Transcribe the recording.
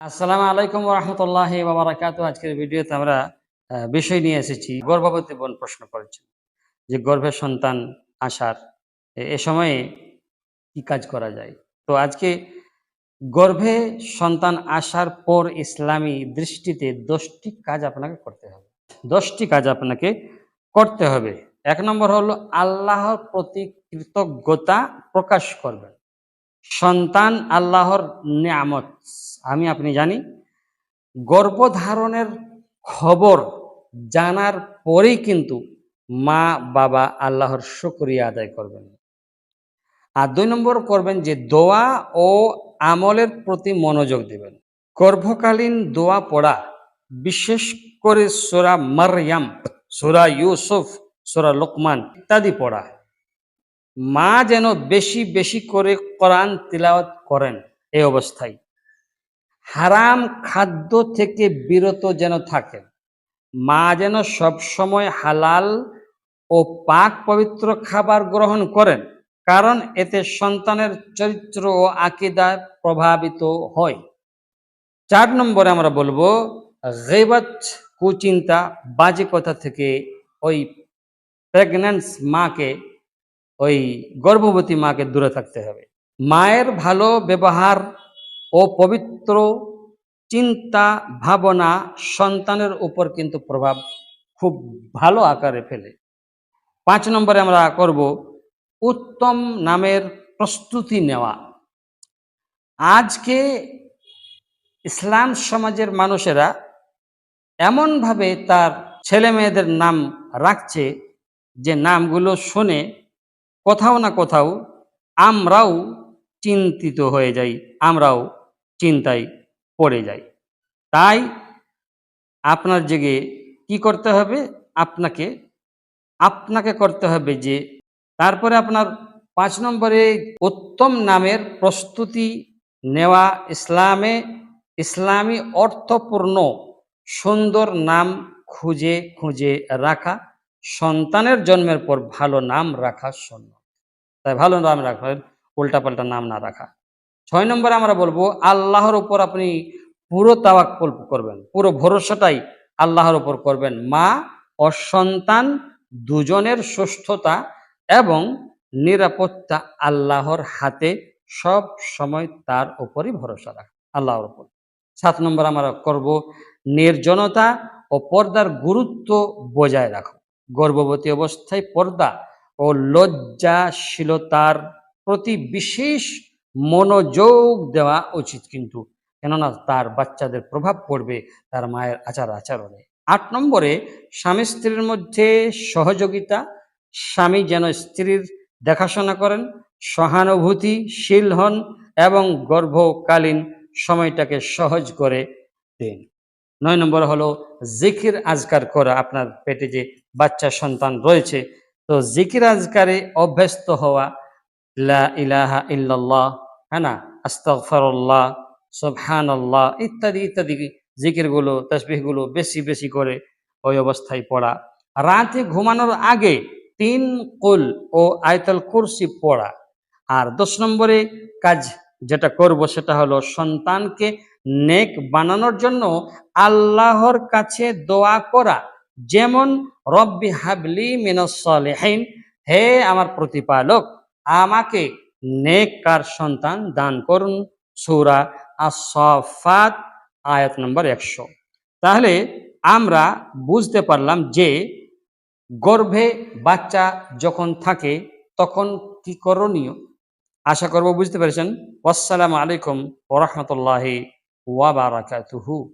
আসসালামু আলাইকুম রহমতুল্লাহ বাবারাকাত আজকের ভিডিওতে আমরা বিষয় নিয়ে এসেছি গর্ভবতী বোন প্রশ্ন করেছেন যে গর্ভে সন্তান আসার এ সময়ে কি কাজ করা যায়? তো আজকে গর্ভে সন্তান আসার পর ইসলামী দৃষ্টিতে দশটি কাজ আপনাকে করতে হবে। দশটি কাজ আপনাকে করতে হবে। এক নম্বর হলো আল্লাহর প্রতি কৃতজ্ঞতা প্রকাশ করবেন। সন্তান আল্লাহর নিয়ামত। আমি, আপনি জানি, গর্ভধারণের খবর জানার পরেই কিন্তু মা, বাবা আল্লাহর শুকরিয়া আদায় করবেন। আর দুই নম্বর করবেন যে দোয়া ও আমলের প্রতি মনোযোগ দেবেন। গর্ভকালীন দোয়া পড়া, বিশেষ করে সোরা মারিয়াম সোরা ইউসুফ, সোরা লোকমান ইত্যাদি পড়া। মা যেন বেশি বেশি করে কোরআন তিলাওয়াত করেন এই অবস্থায়। হারাম খাদ্য থেকে বিরত যেন থাকেন। মা যেন সব সময় হালাল ও পাক পবিত্র খাবার গ্রহণ করেন, কারণ এতে সন্তানের চরিত্র ও আকিদা প্রভাবিত হয়। চার নম্বরে আমরা বলব গেবাত কুচিন্তা বাজে কথা থেকে ওই প্রেগন্যান্স মাকে ওই গর্ভবতী মাকে দূরে থাকতে হবে। মায়ের ভালো ব্যবহার ও পবিত্র চিন্তা ভাবনা সন্তানের উপর কিন্তু প্রভাব খুব ভালো আকারে ফেলে। পাঁচ নম্বরে আমরা করব উত্তম নামের প্রস্তুতি নেওয়া। আজকে ইসলাম সমাজের মানুষেরা এমনভাবে তার ছেলে মেয়েদের নাম রাখছে যে নামগুলো শুনে কোথাও না কোথাও আমরাও চিন্তিত হয়ে যাই, আমরাও চিন্তায় পড়ে যাই। তাই আপনার জেগে কি করতে হবে? আপনাকে আপনাকে করতে হবে যে, তারপরে আপনার পাঁচ নম্বরে উত্তম নামের প্রস্তুতি নেওয়া ইসলামে, ইসলামী অর্থপূর্ণ সুন্দর নাম খুঁজে খুঁজে রাখা। সন্তানের জন্মের পর ভালো নাম রাখা শূন্য তাই ভালো নাম রাখবেন উল্টাপাল্টা নাম না রাখা। ছয় নম্বরে আমরা বলব, আল্লাহর উপর আপনি পুরো তাওয়াক্কুল করবেন, পুরো ভরসাটাই আল্লাহর উপর করবেন। মা ও সন্তান দুজনের সুস্থতা এবং নিরাপত্তা আল্লাহর হাতে সব সময় তার উপরই ভরসা রাখা, আল্লাহর উপর। সাত নম্বর আমরা করব, নির্জনতা ও পর্দার গুরুত্ব বজায় রাখো। গর্ভবতী অবস্থায় পর্দা ও লজ্জাশীলতার প্রতি বিশেষ মনোযোগ দেওয়া উচিত কিন্তু। কেননা তার বাচ্চাদের প্রভাব পড়বে তার মায়ের আচার আচরণে। আট নম্বরে, স্বামী স্ত্রীর মধ্যে সহযোগিতা। স্বামী যেন স্ত্রীর দেখাশোনা করেন, সহানুভূতিশীল হন এবং গর্ভকালীন সময়টাকে সহজ করে দেন। নয় নম্বর হলো জিকির আজকার করা আপনার পেটে যে বাচ্চা সন্তান রয়েছে। তো জিকির আজকারে অভ্যস্ত হওয়া, লা ইলাহা ইল্লাল্লাহ হ্যাঁ না? আস্তাগফিরুল্লাহ, সুবহানাল্লাহ, ইত্যাদি ইত্যাদি জিকিরগুলো, তসবিহগুলো বেশি বেশি করে ওই অবস্থায় পড়া। রাতে ঘুমানোর আগে তিন কুল ও আয়তাল কুরসি পড়া। আর দশ নম্বরে কাজ যেটা করব সেটা হলো সন্তানকে নেক বানানোর জন্য আল্লাহর কাছে দোয়া করা। যেমন, রব্বি হাবলি মিনাস সালিহিন হে আমার প্রতিপালক, আমাকে নেক কার সন্তান দান করুন। সূরা আস-সাফাত, আয়াত নম্বর একশো। তাহলে আমরা বুঝতে পারলাম যে, গর্ভে বাচ্চা যখন থাকে, তখন কি করণীয়? আশা করব বুঝতে পেরেছেন। আসসালামু আলাইকুম ওরহমতুল্লাহি وبركاته.